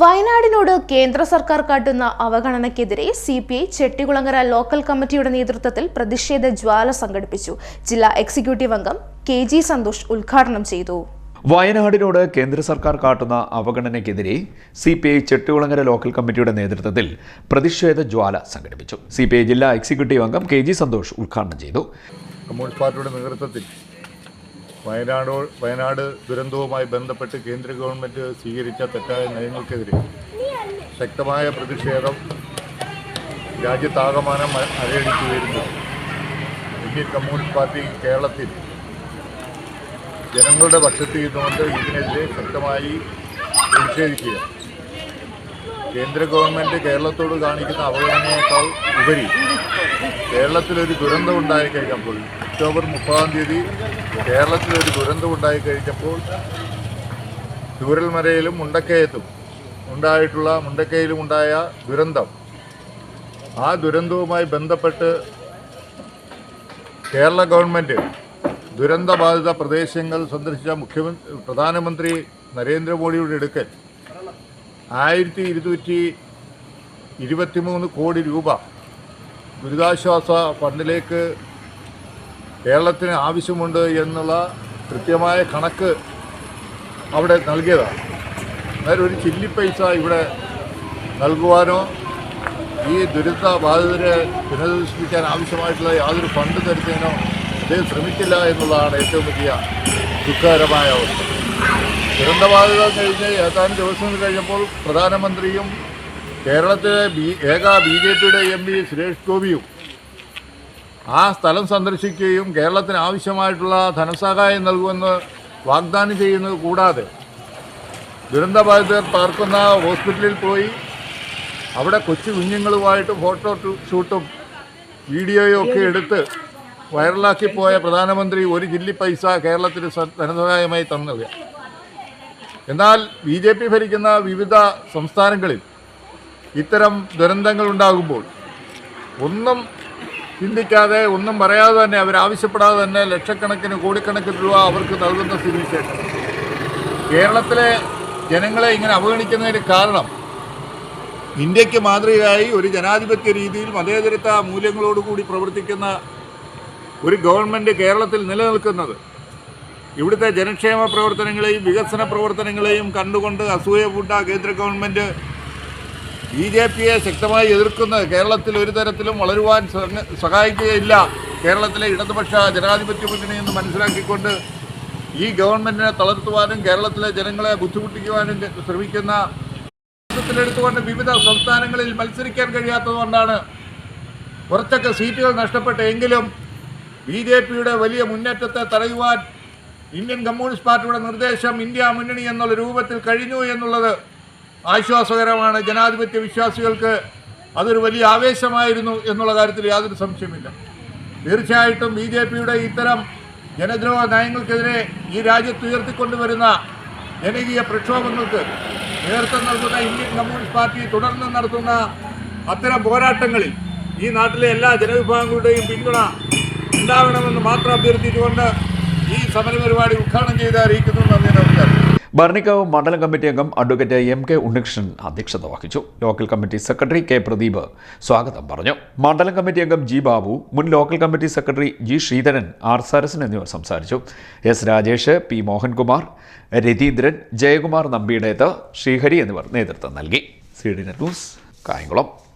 വയനാടിനോട് കേന്ദ്ര സർക്കാർ കാട്ടുന്ന അവഗണനയ്ക്കെതിരെ C P I Chettikulangara local കമ്മിറ്റിയുടെ നേതൃത്വത്തിൽ പ്രതിഷേധ ജ്വാല സംഘടിപ്പിച്ചു. ജില്ലാ എക്സിക്യൂട്ടീവ് അംഗം കെ ജി സന്തോഷ് ഉദ്ഘാടനം ചെയ്തു. വയനാടിനോട് കേന്ദ്ര സർക്കാർ കാട്ടുന്ന അവഗണനയ്ക്കെതിരെ C P I Chettikulangara local കമ്മിറ്റിയുടെ നേതൃത്വത്തിൽ പ്രതിഷേധ ജ്വാല സംഘടിപ്പിച്ചു. സി പി ഐ ജില്ലാ എക്സിക്യൂട്ടീവ് അംഗം കെ ജി സന്തോഷ് ഉദ്ഘാടനം ചെയ്തു. കമ്മ്യൂണിസ്റ്റ് പാർട്ടിയുടെ നേതൃത്വത്തിൽ വയനാട് വയനാട് ദുരന്തവുമായി ബന്ധപ്പെട്ട് കേന്ദ്ര ഗവൺമെന്റ് സ്വീകരിച്ച തെറ്റായ നയങ്ങൾക്കെതിരെ ശക്തമായ പ്രതിഷേധം രാജ്യത്താകമാനം അരയടിച്ചു വരുന്നു ഇന്ത്യൻ കമ്മ്യൂണിസ്റ്റ് പാർട്ടി കേരളത്തിൽ ജനങ്ങളുടെ പക്ഷത്ത് നിന്നുകൊണ്ട് ഇതിനെതിരെ ശക്തമായി പ്രതിഷേധിക്കുക കേന്ദ്ര ഗവൺമെന്റ് കേരളത്തോട് കാണിക്കുന്ന അവഗണനയേക്കാൾ ഉപരി കേരളത്തിലൊരു ദുരന്തം ഉണ്ടായി കഴിഞ്ഞപ്പോൾ ഒക്ടോബർ മുപ്പതാം തീയതി കേരളത്തിലൊരു ദുരന്തം ഉണ്ടായി കഴിഞ്ഞപ്പോൾ മുണ്ടക്കയത്തും ഉണ്ടായിട്ടുള്ള മുണ്ടക്കയിലും ഉണ്ടായ ദുരന്തം. ആ ദുരന്തവുമായി ബന്ധപ്പെട്ട് കേരള ഗവൺമെന്റ് ദുരന്തബാധിത പ്രദേശങ്ങൾ സന്ദർശിച്ച മുഖ്യമന്ത്രി പ്രധാനമന്ത്രി നരേന്ദ്രമോദിയുടെ അടുക്കൽ ആയിരത്തി ഇരുന്നൂറ്റി ഇരുപത്തിമൂന്ന് കോടി രൂപ ദുരിതാശ്വാസ ഫണ്ടിലേക്ക് കേരളത്തിന് ആവശ്യമുണ്ട് എന്നുള്ള കൃത്യമായ കണക്ക് അവിടെ നൽകിയതാണ്. അതായത് ഒരു ചില്ലി പൈസ ഇവിടെ നൽകുവാനോ ഈ ദുരിത ബാധിതരെ പുനരധിവസിപ്പിക്കാൻ ആവശ്യമായിട്ടുള്ള യാതൊരു ഫണ്ട് തരുന്നതിനോ അദ്ദേഹം ശ്രമിക്കില്ല എന്നുള്ളതാണ് ഏറ്റവും വലിയ ദുഃഖകരമായ അവസ്ഥ. ദുരന്തബാധിത കഴിഞ്ഞ് ഏതാനും ദിവസങ്ങൾ കഴിഞ്ഞപ്പോൾ പ്രധാനമന്ത്രിയും കേരളത്തിലെ ബി ഏക ബി ജെ പിയുടെ എം പി സുരേഷ് ഗോപിയും ആ സ്ഥലം സന്ദർശിക്കുകയും കേരളത്തിന് ആവശ്യമായിട്ടുള്ള ധനസഹായം നൽകുമെന്ന് വാഗ്ദാനം ചെയ്യുന്നത് കൂടാതെ ദുരന്തബാധിതർ പാർക്കുന്ന ഹോസ്പിറ്റലിൽ പോയി അവിടെ കൊച്ചു കുഞ്ഞുങ്ങളുമായിട്ട് ഫോട്ടോ ഷൂട്ടും വീഡിയോയും ഒക്കെ എടുത്ത് വൈറലാക്കി പോയ പ്രധാനമന്ത്രി ഒരു ജില്ലി പൈസ കേരളത്തിന് ധനസഹായമായി തന്നില്ല എന്നാൽ ബി ജെ പി ഭരിക്കുന്ന വിവിധ സംസ്ഥാനങ്ങളിൽ ഇത്തരം ദുരന്തങ്ങൾ ഉണ്ടാകുമ്പോൾ ഒന്നും ചിന്തിക്കാതെ ഒന്നും പറയാതെ തന്നെ അവരാവശ്യപ്പെടാതെ തന്നെ ലക്ഷക്കണക്കിന് കോടിക്കണക്കിന് രൂപ അവർക്ക് നൽകുന്ന സ്ഥിതിവിശേഷം. കേരളത്തിലെ ജനങ്ങളെ ഇങ്ങനെ അവഗണിക്കുന്നതിന് കാരണം ഇന്ത്യയ്ക്ക് മാതൃകയായി ഒരു ജനാധിപത്യ രീതിയിൽ മതേതരത്വ മൂല്യങ്ങളോടുകൂടി പ്രവർത്തിക്കുന്ന ഒരു ഗവൺമെന്റ് കേരളത്തിൽ നിലനിൽക്കുന്നത് ഇവിടുത്തെ ജനക്ഷേമ പ്രവർത്തനങ്ങളെയും വികസന പ്രവർത്തനങ്ങളെയും കണ്ടുകൊണ്ട് അസൂയ പൂട്ട കേന്ദ്ര ഗവൺമെന്റ് ബി ജെ പിയെ ശക്തമായി എതിർക്കുന്നത്. കേരളത്തിൽ ഒരു തരത്തിലും വളരുവാൻ സഹ- സഹായിക്കുകയില്ല. കേരളത്തിലെ ഇടതുപക്ഷ ജനാധിപത്യ മുന്നണി എന്ന് മനസ്സിലാക്കിക്കൊണ്ട് ഈ ഗവൺമെന്റിനെ തളർത്തുവാനും കേരളത്തിലെ ജനങ്ങളെ ബുദ്ധിമുട്ടിക്കുവാനും ശ്രമിക്കുന്ന എടുത്തുകൊണ്ട് വിവിധ സംസ്ഥാനങ്ങളിൽ മത്സരിക്കാൻ കഴിയാത്തതുകൊണ്ടാണ് കുറച്ചൊക്കെ സീറ്റുകൾ നഷ്ടപ്പെട്ടെങ്കിലും ബി ജെ പിയുടെ വലിയ മുന്നേറ്റത്തെ തടയുവാൻ ഇന്ത്യൻ കമ്മ്യൂണിസ്റ്റ് പാർട്ടിയുടെ നിർദ്ദേശം ഇന്ത്യ മുന്നണി എന്നുള്ള രൂപത്തിൽ കഴിഞ്ഞു എന്നുള്ളത് ആശ്വാസകരമാണ്. ജനാധിപത്യ വിശ്വാസികൾക്ക് അതൊരു വലിയ ആവേശമായിരുന്നു എന്നുള്ള കാര്യത്തിൽ യാതൊരു സംശയമില്ല തീർച്ചയായിട്ടും ബി ജെ പിയുടെ ഇത്തരം ജനദ്രോഹ നയങ്ങൾക്കെതിരെ ഈ രാജ്യത്ത് ഉയർത്തിക്കൊണ്ടുവരുന്ന ജനകീയ പ്രക്ഷോഭങ്ങൾക്ക് നേതൃത്വം നൽകുന്ന ഇന്ത്യൻ കമ്മ്യൂണിസ്റ്റ് പാർട്ടി തുടർന്ന് നടത്തുന്ന അത്തരം പോരാട്ടങ്ങളിൽ ഈ നാട്ടിലെ എല്ലാ ജനവിഭാഗങ്ങളുടെയും പിന്തുണ ഉണ്ടാവണമെന്ന് മാത്രം അഭ്യർത്ഥിച്ചുകൊണ്ട് ഈ സമരപരിപാടി ഉദ്ഘാടനം ചെയ്ത് അറിയിക്കുന്നു. നന്ദി നമസ്കാരം. ഭരണിക്കാവ് മണ്ഡലം കമ്മിറ്റി അംഗം അഡ്വക്കേറ്റ് എം കെ ഉണ്ണികൃഷ്ണൻ അധ്യക്ഷത വഹിച്ചു. Local committee secretary K Pradeep സ്വാഗതം പറഞ്ഞു. മണ്ഡലം കമ്മിറ്റി അംഗം ജി ബാബു മുൻ local committee secretary G Sreedharan R Sarasan എന്നിവർ സംസാരിച്ചു. എസ് രാജേഷ് പി മോഹൻകുമാർ രതീന്ദ്രൻ ജയകുമാർ നമ്പിയുടേത് ശ്രീഹരി എന്നിവർ നേതൃത്വം നൽകി. C D news Kayamkulam.